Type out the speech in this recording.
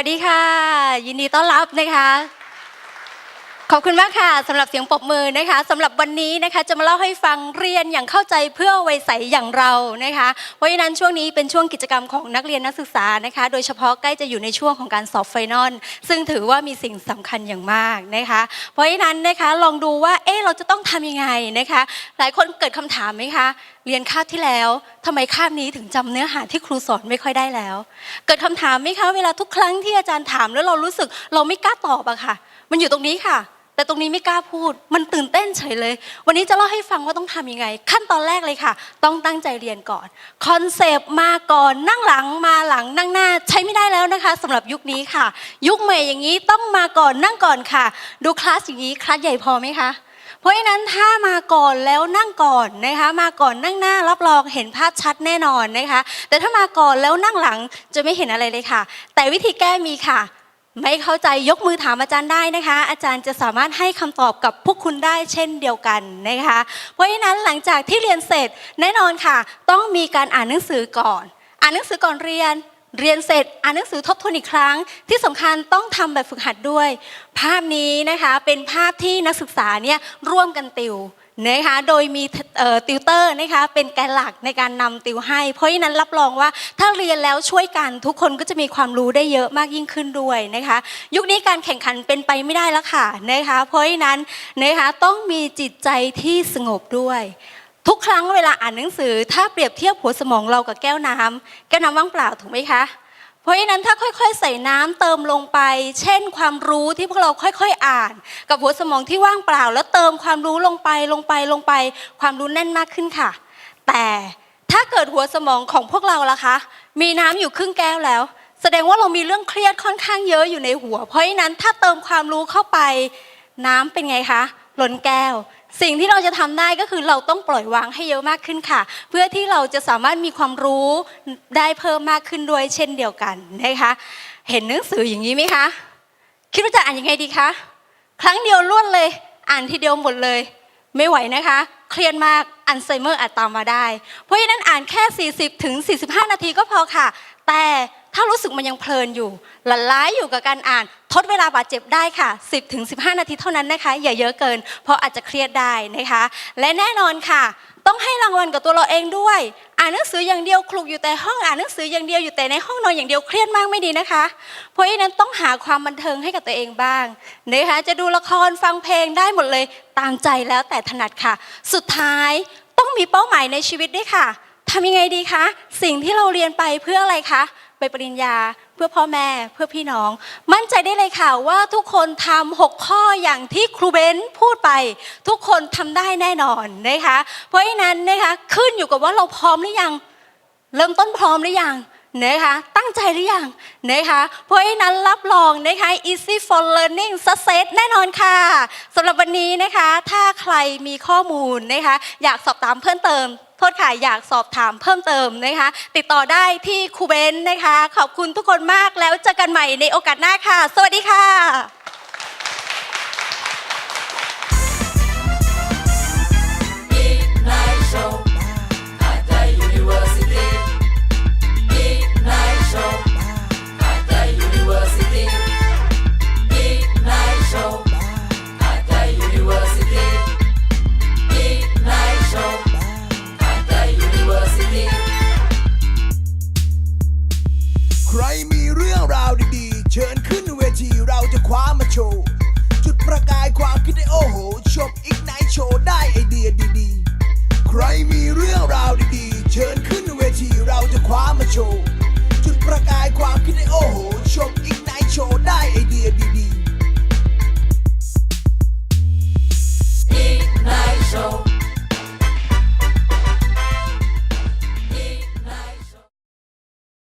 ัสดีค่ะ ยินดีต้อนรับนะคะ ขอบคุณมากค่ะสำหรับเสียงปรบมือนะคะสำหรับวันนี้นะคะจะมาเล่าให้ฟังเรียนอย่างเข้าใจเพื่อวัยใสอย่างเรานะคะเพราะฉะนั้นช่วงนี้เป็นช่วงกิจกรรมของนักเรียนนักศึกษานะคะ โดยเฉพาะใกล้จะอยู่ในช่วงของการสอบไฟนอลซึ่งถือว่ามีสิ่งสำคัญอย่างมากนะคะ เพราะฉะนั้นนะคะลองดูว่าเอ๊ะเราจะต้องทำยังไงนะคะ หลายคนเกิดคำถามไหมคะเรียนคาบที่แล้วทำไมคาบนี้ถึงจำเนื้อหาที่ครูสอนไม่ค่อยได้แล้ว เกิดคำถามไหมคะเวลาทุกครั้งที่อาจารย์ถามแล้วเรารู้สึกเราไม่กล้าตอบอะค่ะ มันอยู่ตรงนี้ค่ะ แต่ตรงนี้ไม่กล้าพูด มันตื่นเต้นเฉยเลย วันนี้จะเล่าให้ฟังว่าต้องทำยังไง ขั้นตอนแรกเลยค่ะ ต้องตั้งใจเรียนก่อนคอนเซปต์มาก่อนนั่งหลังมาหลังนั่งหน้า ใช้ไม่ได้แล้วนะคะสำหรับยุคนี้ค่ะ ยุคใหม่อย่างนี้ต้องมาก่อนนั่งก่อนค่ะ ดูคลาสอย่างนี้คลาสใหญ่พอไหมคะ เพราะฉะนั้นถ้ามาก่อนแล้วนั่งก่อนนะคะ มาก่อนนั่งหน้ารับรองเห็นภาพชัดแน่นอนนะคะ แต่ถ้ามาก่อนแล้วนั่งหลังจะไม่เห็นอะไรเลยค่ะ แต่วิธีแก้มีค่ะ ไม่เข้าใจยกมือถามอาจารย์ได้นะคะ อาจารย์จะสามารถให้คำตอบกับพวกคุณได้เช่นเดียวกันนะคะ เพราะฉะนั้นหลังจากที่เรียนเสร็จแน่นอนค่ะ ต้องมีการอ่านหนังสือก่อน อ่านหนังสือก่อนเรียน เรียนเสร็จอ่านหนังสือทบทวนอีกครั้ง ที่สำคัญต้องทำแบบฝึกหัดด้วย ภาพนี้นะคะเป็นภาพที่นักศึกษาเนี่ยร่วมกันติวนะคะโดยมีติวเตอร์นะคะเป็นแกนหลักในการนำติวให้ เพราะฉะนั้นรับรองว่าถ้าเรียนแล้วช่วยกันทุกคนก็จะมีความรู้ได้เยอะมากยิ่งขึ้นด้วยนะคะยุคนี้การแข่งขันเป็นไปไม่ได้แล้วค่ะนะคะเพราะฉะนั้นนะคะต้องมีจิตใจที่สงบด้วย ทุกครั้งเวลาอ่านหนังสือ ถ้าเปรียบเทียบหัวสมองเรากับแก้วน้ำแก้วน้ำว่างเปล่าถูกไหมคะ เพราะฉะนั้นถ้าค่อยๆ ใส่น้ำเติมลงไป เช่น ความรู้ที่พวกเราค่อยๆอ่าน กับหัวสมองที่ว่างเปล่า แล้วเติมความรู้ลงไปลงไปลงไป ความรู้แน่นมากขึ้นค่ะ แต่ถ้าเกิดหัวสมองของพวกเราล่ะคะ มีน้ำอยู่ครึ่งแก้วแล้ว แสดงว่าเรามีเรื่องเครียดค่อนข้างเยอะอยู่ในหัว เพราะฉะนั้นถ้าเติมความรู้เข้าไป น้ำเป็นไงคะล้นแก้ว สิ่งที่เราจะทำได้ก็คือเราต้องปล่อยวางให้เยอะมากขึ้นค่ะ เพื่อที่เราจะสามารถมีความรู้ได้เพิ่มมากขึ้นด้วยเช่นเดียวกันนะคะเห็นหนังสืออย่างนี้ไหมคะคิดว่าจะอ่านยังไงดีคะครั้งเดียวล้วนเลย อ่านทีเดียวหมดเลย ไม่ไหวนะคะ เครียดมากอัลไซเมอร์อาจตามมาได้ เพราะฉะนั้นอ่านแค่ 40ถึง45 นาทีก็พอค่ะ แต่ ถ้ารู้สึกมันยังเพลินอยู่หลั่นล้าอยู่กับการอ่าน ทดเวลาบาดเจ็บได้ค่ะ 10ถึง15 นาทีเท่านั้นนะคะ อย่าเยอะเกิน เพราะอาจจะเครียดได้นะคะ และแน่นอนค่ะ ต้องให้รางวัลกับตัวเราเองด้วย อ่านหนังสืออย่างเดียวคลุกอยู่แต่ห้องอ่านหนังสืออย่างเดียวอยู่แต่ในห้องนอนอย่างเดียวเครียดมากไม่ดีนะคะ เพราะฉะนั้นต้องหาความบันเทิงให้กับตัวเองบ้างนะคะจะดูละครฟังเพลงได้หมดเลยตามใจแล้วแต่ถนัดค่ะ สุดท้ายต้องมีเป้าหมายในชีวิตด้วยค่ะทำยังไงดีคะ สิ่งที่เราเรียนไปเพื่ออะไรคะ ไปปริญญาเพื่อพ่อแม่เพื่อพี่น้อง มั่นใจได้เลยค่ะว่าทุกคนทำหกข้ออย่างที่ครูเบนพูดไป ทุกคนทำได้แน่นอนนะคะ เพราะฉะนั้นนะคะขึ้นอยู่กับว่าเราพร้อมหรือยัง เริ่มต้นพร้อมหรือยังนะคะตั้งใจหรือยังนะคะเพราะฉะนั้นรับรองนะคะ easy for learning success แน่นอนค่ะสำหรับวันนี้นะคะ ถ้าใครมีข้อมูลนะคะอยากสอบถามเพิ่มเติม โทษค่ะอยากสอบถามเพิ่มเติมนะคะ ติดต่อได้ที่ครูเบนนะคะ ขอบคุณทุกคนมากแล้วเจอกันใหม่ในโอกาสหน้าค่ะ สวัสดีค่ะ ว์จุดประกายความคิดได้โอ้โหชมอีกไนโชว์ได้ไอเดียดีๆ ใครมีเรื่องราว